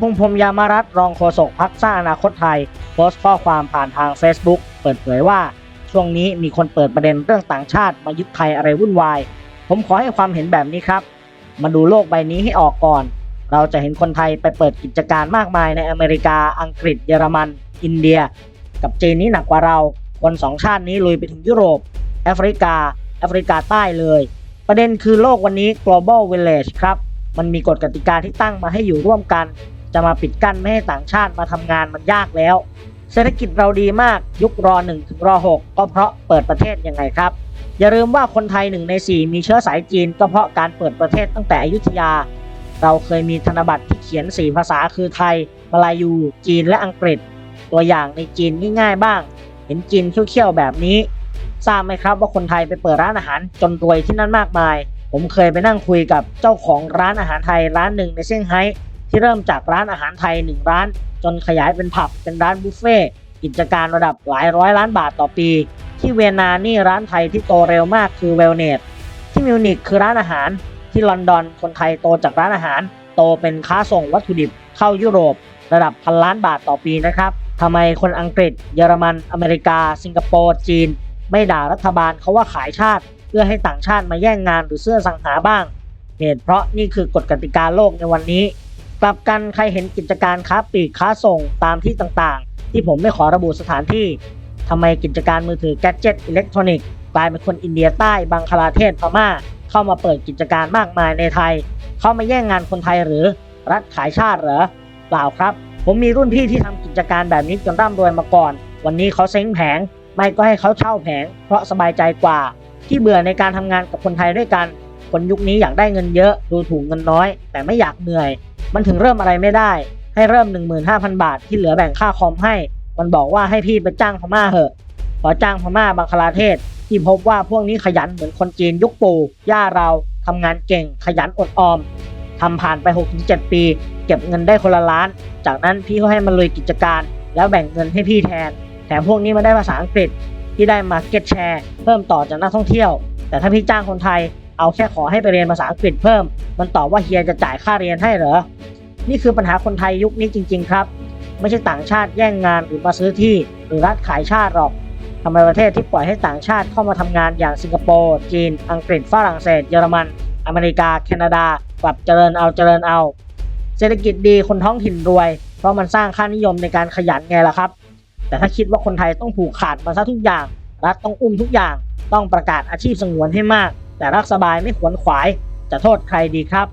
พงษ์พรหมยามารัตน์รองโฆษกพักสร้างอนาคตไทย โพสต์ข้อความผ่านทาง Facebook เปิดเผยว่า ช่วงนี้มีคนเปิดประเด็นเรื่องต่างชาติมายึดไทยอะไรวุ่นวาย ผมขอให้ความเห็นแบบนี้ครับ มาดูโลกใบนี้ให้ออกก่อน เราจะเห็นคนไทยไปเปิดกิจการมากมายในอเมริกา อังกฤษ เยอรมัน อินเดีย กับจีนนี้หนักกว่าเรา คนสองชาตินี้ลุยไปถึงยุโรป แอฟริกา แอฟริกาใต้เลย ประเด็นคือโลกวันนี้ global village ครับ มันมีกฎกติกาที่ตั้งมาให้อยู่ร่วมกัน จะมาปิดกั้นไม่ให้ต่างชาติมาทำงานมันยากแล้ว เศรษฐกิจเราดีมากยุครอ1ถึงรอ6ก็เพราะเปิดประเทศยังไงครับ อย่าลืมว่าคนไทยหนึ่งใน 4 มีเชื้อสายจีน ก็เพราะการเปิดประเทศตั้งแต่อยุธยา เราเคยมีธนบัตรที่เขียน 4 ภาษาคือไทยมาลายู จีนและอังกฤษ ตัวอย่างในจีนง่ายๆบ้าง เห็นจีนเขี้ยวๆแบบนี้ทราบไหมครับว่าคนไทยไปเปิดร้านอาหารจนรวยที่นั่นมากมาย ผมเคยไปนั่งคุยกับเจ้าของร้านอาหารไทยร้านหนึ่งในเซี่ยงไฮ้ที่เริ่มจากร้านอาหารไทยหนึ่งร้าน จนขยายเป็นผับเป็นร้านบุฟเฟ่กิจการระดับหลายร้อยล้านบาทต่อปี ที่เวียนนานี่ร้านไทยที่โตเร็วมากคือเวลเนตที่มิวนิกคือร้านอาหาร ที่ลอนดอนคนไทยโตจากร้านอาหาร โตเป็นค้าส่งวัตถุดิบเข้ายุโรประดับพันล้านบาทต่อปีนะครับทำไมคนอังกฤษ เยอรมัน อเมริกา สิงคโปร์ จีน ไม่ด่ารัฐบาลเขาว่าขายชาติ พื่อให้ต่างชาติมาแย่งงานหรือเสื้อสังหาบ้าง เหตุเพราะนี่คือกฎกติกาโลกในวันนี้ กลับกันใครเห็นกิจการค้าปลีกค้าส่งตามที่ต่างๆ ที่ผมไม่ขอระบุสถานที่ทำไมกิจการมือถือแกดเจ็ตอิเล็กทรอนิกส์กลายเป็นคนอินเดียใต้บังคลาเทศพม่า เข้ามาเปิดกิจการมากมายในไทย เข้ามาแย่งงานคนไทยหรือรัฐขายชาติเหรอเปล่าครับ ผมมีรุ่นพี่ที่ทำกิจการแบบนี้จนร่ำรวยมาก่อน วันนี้เขาเซ้งแผง ไม่ก็ให้เขาเช่าแผง เพราะสบายใจกว่า ที่เบื่อในการทำงานกับคนไทยด้วยกัน คนยุคนี้อยากได้เงินเยอะดูถูกเงินน้อย แต่ไม่อยากเหนื่อย มันถึงเริ่มอะไรไม่ได้ ให้เริ่ม 15,000 บาทที่เหลือแบ่งค่าคอมให้ มันบอกว่าให้พี่ไปจ้างพม่าเหอะ พอจ้างพม่าบังคลาเทศ ที่พบว่าพวกนี้ขยันเหมือนคนจีนยุคปู่ย่าเราทำงานเก่งขยันอดออมทำผ่านไป 6-7 ปี เก็บเงินได้คนละล้าน จากนั้นพี่ก็ให้มันเลยกิจการ แล้วแบ่งเงินให้พี่แทน แถมพวกนี้มาได้ภาษาอังกฤษ ที่ได้มาเก็ตแชร์เพิ่มต่อจากนักท่องเที่ยว แต่ถ้าพี่จ้างคนไทย เอาแค่ขอให้ไปเรียนภาษาอังกฤษเพิ่ม มันตอบว่าเฮียจะจ่ายค่าเรียนให้เหรอ นี่คือปัญหาคนไทยยุคนี้จริง ๆ ครับ ไม่ใช่ต่างชาติแย่งงานหรือมาซื้อที่หรือรัฐขายชาติหรอกทำไมประเทศที่ปล่อยให้ต่างชาติเข้ามาทำงานอย่างสิงคโปร์ จีน อังกฤษ ฝรั่งเศส เยอรมัน อเมริกา แคนาดา กลับเจริญเอาเจริญเอา เศรษฐกิจดีคนท้องถิ่นรวย เพราะมันสร้างค่านิยมในการขยันไงล่ะครับ แต่ถ้าคิดว่าคนไทยต้องผูกขาดมาซะทุกอย่าง รัฐต้องอุ้มทุกอย่าง ต้องประกาศอาชีพสงวนให้มาก แต่รักสบายไม่ขวนขวาย จะโทษใครดีครับ